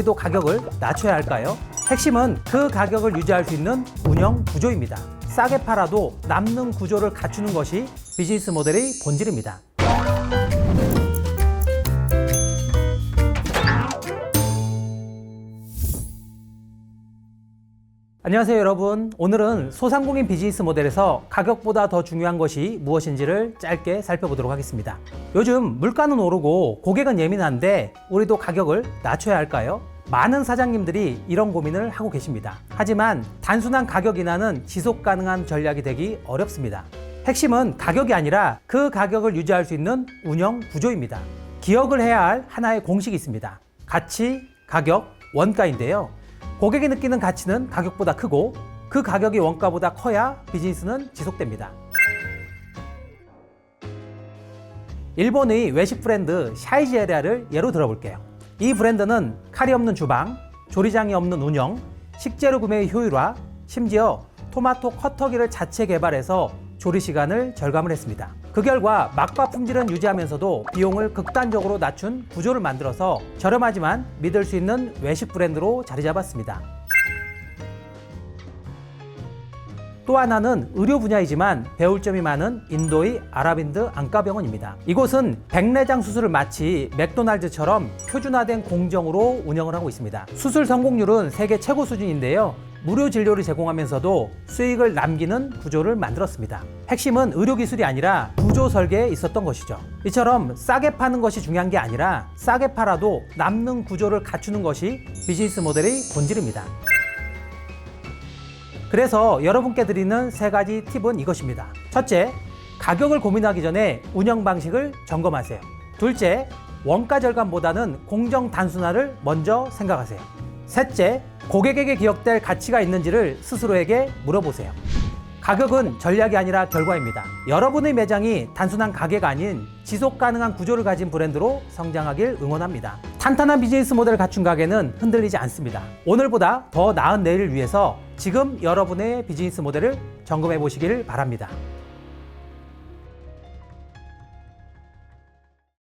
우리도 가격을 낮춰야 할까요? 핵심은 그 가격을 유지할 수 있는 운영 구조입니다. 싸게 팔아도 남는 구조를 갖추는 것이 비즈니스 모델의 본질입니다. 안녕하세요 여러분 오늘은 소상공인 비즈니스 모델에서 가격보다 더 중요한 것이 무엇인지를 짧게 살펴보도록 하겠습니다 요즘 물가는 오르고 고객은 예민한데 우리도 가격을 낮춰야 할까요? 많은 사장님들이 이런 고민을 하고 계십니다. 하지만 단순한 가격 인하는 지속 가능한 전략이 되기 어렵습니다. 핵심은 가격이 아니라 그 가격을 유지할 수 있는 운영 구조입니다. 기억을 해야 할 하나의 공식이 있습니다. 가치, 가격, 원가인데요. 고객이 느끼는 가치는 가격보다 크고 그 가격이 원가보다 커야 비즈니스는 지속됩니다. 일본의 외식 브랜드 샤이제리아를 예로 들어볼게요. 이 브랜드는 칼이 없는 주방, 조리장이 없는 운영, 식재료 구매의 효율화, 심지어 토마토 커터기를 자체 개발해서 조리 시간을 절감을 했습니다. 그 결과 맛과 품질은 유지하면서도 비용을 극단적으로 낮춘 구조를 만들어서 저렴하지만 믿을 수 있는 외식 브랜드로 자리 잡았습니다. 또 하나는 의료 분야이지만 배울 점이 많은 인도의 아라빈드 안과병원입니다. 이곳은 백내장 수술을 마치 맥도날드처럼 표준화된 공정으로 운영을 하고 있습니다. 수술 성공률은 세계 최고 수준인데요. 무료 진료를 제공하면서도 수익을 남기는 구조를 만들었습니다. 핵심은 의료 기술이 아니라 구조 설계에 있었던 것이죠. 이처럼 싸게 파는 것이 중요한 게 아니라 싸게 팔아도 남는 구조를 갖추는 것이 비즈니스 모델의 본질입니다. 그래서 여러분께 드리는 세 가지 팁은 이것입니다. 첫째, 가격을 고민하기 전에 운영 방식을 점검하세요. 둘째, 원가 절감보다는 공정 단순화를 먼저 생각하세요. 셋째, 고객에게 기억될 가치가 있는지를 스스로에게 물어보세요. 가격은 전략이 아니라 결과입니다. 여러분의 매장이 단순한 가게가 아닌 지속 가능한 구조를 가진 브랜드로 성장하길 응원합니다. 탄탄한 비즈니스 모델을 갖춘 가게는 흔들리지 않습니다. 오늘보다 더 나은 내일을 위해서 지금 여러분의 비즈니스 모델을 점검해 보시길 바랍니다.